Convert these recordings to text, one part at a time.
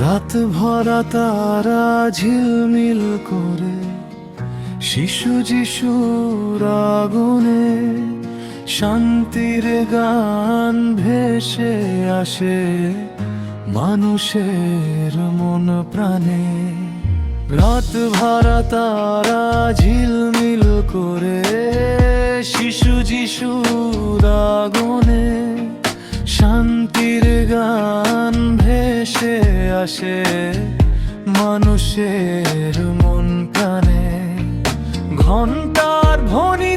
রাত ভরা তারা ঝিলমিল করে শিশু যিশুর আগুনে শান্তির গান ভেসে আসে মানুষের মন প্রাণে। রাত ভরা তারা ঝিলমিল করে শিশু যিশুর আগুনে শান্তির গান ভেসে আসে মানুষের মন প্রাণে। ঘণ্টার ধ্বনিতে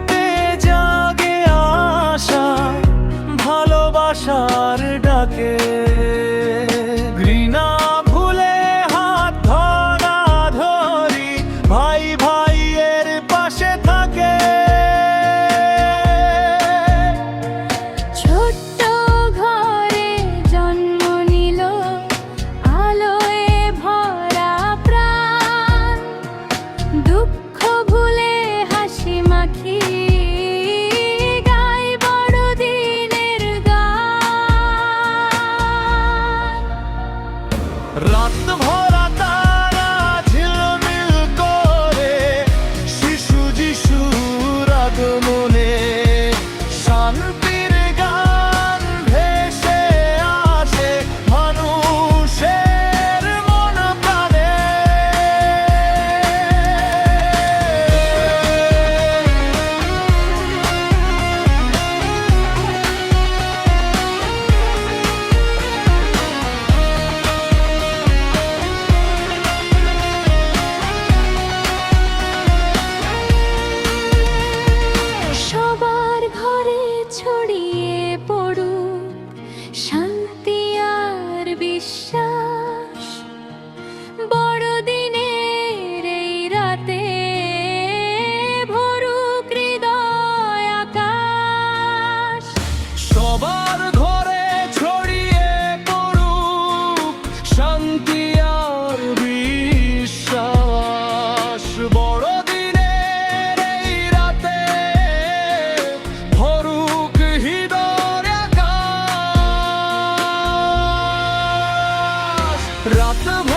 ছড়ি রাত